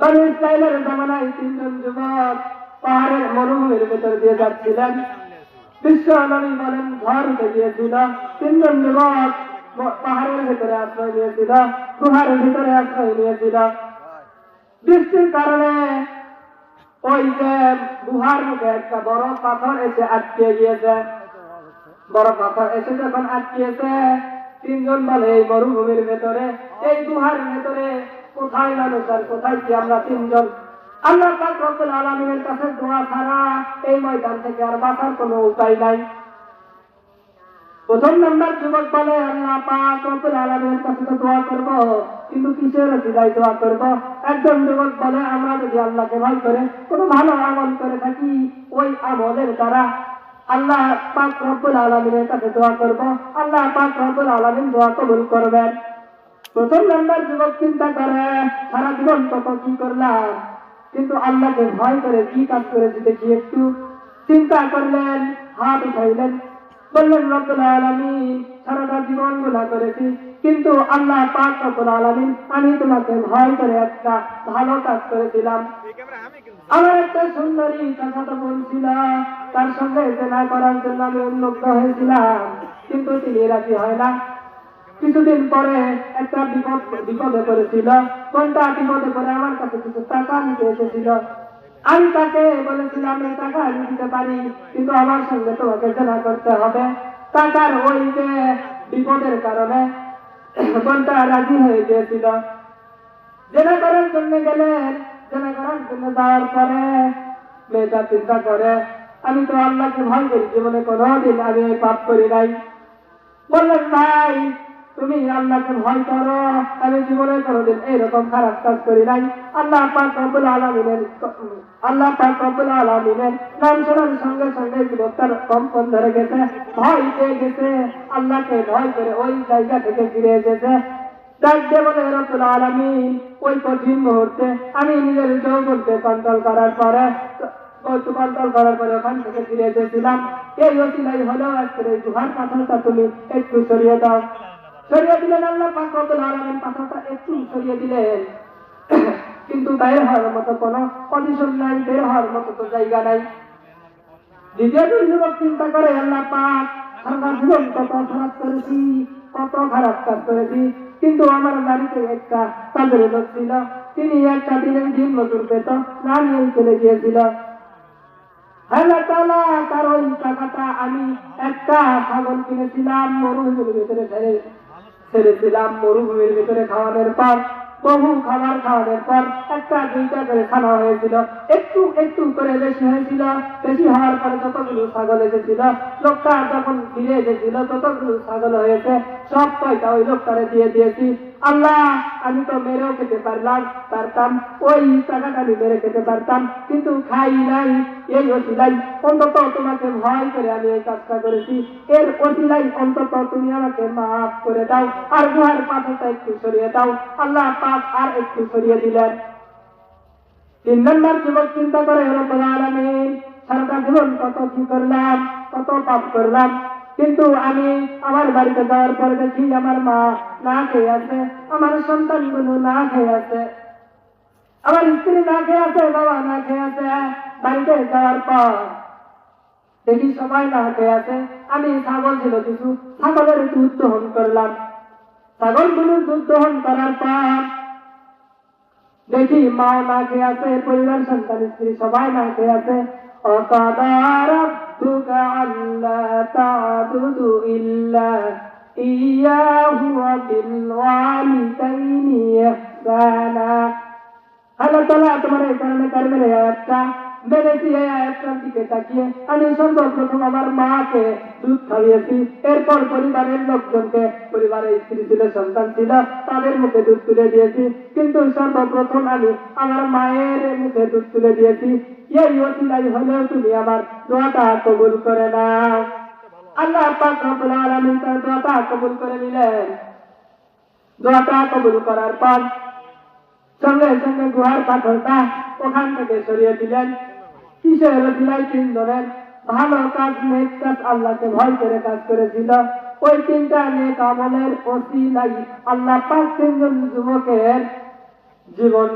বনি জামানায় তিনজন যুবক পাহাড়ের মরুভূমির ভেতর দিয়ে যাচ্ছিলেন। বিশ্ব নবী বলেন, ঘর গিয়েছিল তিনজন যুবক পাহাড়ের ভেতরে আশ্রয় নিয়েছিল, গুহার ভিতরে আশ্রয় নিয়েছিল। বৃষ্টির কারণে ওই যে গুহার মুখে একটা বড় পাথর এসে আটকে গিয়েছে। বড় পাথর এসে যখন আটকিয়েছে তিনজন বলে, এই মরুভূমির ভেতরে, এই গুহার ভেতরে কোথায় মানুষ আর কোথায় কি আমরা তিনজন? আল্লাহ পাক রব্বুল আলামিনের কাছে দোয়া ছাড়া এই ময়দান থেকে আর বাঁচার কোনো উপায় নাই। প্রথম নাম্বার যুবক বলে, আল্লাহ পাক রব্বুল আলামিনের কাছে তো দোয়া করব, কিন্তু কিসের সিলাই দোয়া করব? একজন যুবক বলে, আমরা যদি আল্লাহকে ভয় করে, কোনো ভালো আমল করে থাকি, ওই আমলের দ্বারা আল্লাহ পাক রব্বুল আলামিনের কাছে দোয়া করব। আল্লাহ পাক রব্বুল আলামিন দোয়া কবুল করবেন। প্রথম নাম্বার যুবক চিন্তা করে, সারা জীবন কত কি করলাম? কিন্তু আল্লাহকে ভয় করে কি কাজ করেছি দেখি একটু চিন্তা করলেন, হাত উঠাইলেন। বললেন, রব্বুল আলামিন, সারাটা জীবন গুণা করেছি, কিন্তু আল্লাহ পাক রব্বুল আলামিন, আমি তোমাকে ভয় করে একটা ভালো কাজ করেছিলাম আমার একটা সুন্দরী কথা বলছিল তার সঙ্গে জেনা করার জন্য আমি উন্মুক্ত হয়েছিলাম, কিন্তু তিনি রাজি হয় না। কিছুদিন পরে একটা বিপদ, বিপদে পড়েছিল। কোনটা বিপদে পড়ে আমার কাছে কিছু টাকা নিতে এসেছিল। আমি তাকে বলেছিলাম, এই টাকা আমি দিতে পারি, কিন্তু আমার সঙ্গে তোমাকে জেনা করতে হবে। টাকার ওই যে বিপদের কারণে কোনটা রাজি হয়ে গিয়েছিল। জেনা করার জন্য গেলেন জেনা করার জন্য যাওয়ার পরে মেয়েটা চিন্তা করে, আমি তো আল্লাহকে ভয় করি, জীবনে কোনোদিন আমি পাপ করি নাই। বললেন, ভাই তুমি আল্লাহকে ভয় করো, আমি জীবনে কোনোদিন এইরকম খারাপ কাজ করি নাই। আল্লাহ পাক রব্বুল আলামিনের আল্লাহ পাক রব্বুল আলামিনের নাম শোনার সঙ্গে সঙ্গে যুবকটার কম্পন ধরে গেছে, ভয় পেয়ে গেছে, আল্লাহকে ভয় করে ওই জায়গা থেকে ফিরে এসেছে। ডাকতে ওই কঠিন মুহূর্তে আমি নিজের যৌবনকে কন্ট্রোল করার পরে কন্ট্রোল করার পরে ওখান থেকে ফিরে এসেছিলাম। এই অতিলাই হলো আজকের এই গুহার পাথরটা তুমি একটু সরিয়ে দাও। সরিয়ে দিলেন আল্লাহ পাক রব্বুল আলামিন পাথরটা একটু সরিয়ে দিলেন। কিন্তু বের হওয়ার মতো কোনো পজিশন নাই, বের হওয়ার মতো তো জায়গা নাই। দ্বিতীয় যুবক চিন্তা করে, আল্লাহ পাক সারা জীবন কত খারাপ করেছি, কত খারাপ কাজ করেছি। কিন্তু আমার বাড়িতে একটা তাদের লোক ছিল, তিনি একটা দিনের দিন মজুর পেত না নিয়ে চলে গিয়েছিল। আল্লাহ তাআলা ওই টাকাটা আমি একটা ছাগল কিনেছিলাম মরুভূমির ভিতরে ছেড়ে ছেড়েছিলাম, মরুভূমির ভিতরে খাওয়ানোর পর বহু খাবার খাওয়ানোর পর একটা দুইটা করে খানা হয়েছিল। একটু একটু করে বেশি হয়েছিল, বেশি হওয়ার পরে যতগুলো ছাগল এসেছিল, লোকটা যখন ফিরে এসেছিল, ততগুলো ছাগল হয়েছে, সব পয়সা ওই লোকটারে দিয়ে দিয়েছি। আল্লাহ, আমি তো মেরেও খেতে পারলাম, পারতাম। ওই টাকাটা আমি মেরে খেতে পারতাম, কিন্তু খাই নাই, এই অসিলাই অন্তত তোমাকে ভয় করে আমি এই কাজটা করেছি। এর অসিলাই অন্তত তুমি আমাকে মাফ করে দাও, আর গুহার পাথরটা একটু সরিয়ে দাও। আল্লাহ পাপ আর একটু সরিয়ে দিলেন। তিন নম্বর যুবক চিন্তা করে, রব্বুল আলামিন, সারাটা জীবন কত কি করলাম, কত পাপ করলাম কিন্তু আমি আমার বাড়িতে যাওয়ার পরে দেখি আমার মা না খেয়ে আছে, আমার সন্তানগুলো না খেয়ে আছে। আমার স্ত্রী না খেয়ে আছে, বাবা না খেয়ে আছে, বাড়িতে যাওয়ার পর দেখি সময় না হতে আছে। আমি ছাগল ছিল কিছু, ছাগলের দুধ দহন করলাম। ছাগলগুলোর দুধ দহন করার পর দেখি মা না খেয়ে আছে, পরিবার, সন্তান, স্ত্রী সবাই না খেয়ে আছে। অকাদার ربك ألا تعبدوا إلا إياه وبالوالدين إحسانا আল্লাহ তালা তোমার এই কারণে কারণে এই আয়াতটা মেরেছি এই আয়াতটার দিকে তাকিয়ে আমি সর্বপ্রথম আমার মাকে দুধ খাইয়েছি এরপর পরিবারের লোকজনকে পরিবারের স্ত্রী ছিল সন্তান ছিল তাদের মুখে দুধ তুলে দিয়েছি কিন্তু সর্বপ্রথম আমি আমার মায়ের মুখে দুধ তুলে দিয়েছি এই অতিলাই হলেও তুমি আমার দোয়াটা কবুল করে নাও। আল্লাহ পাক রব্বুল আলামিন তার দোয়াটা কবুল করে নিলেন। দোয়াটা কবুল করার পর সঙ্গে সঙ্গে গুহার পাথরটা ওখান থেকে সরিয়ে দিলেন। কিসের দিলাই তিন ধরেন ভালো কাজ নেক কাজ আল্লাহকে ভয় করে কাজ করেছিল। ওই তিনটা নেক আমলের অসিলাই আল্লাহ পাক তিনজন যুবকের জীবন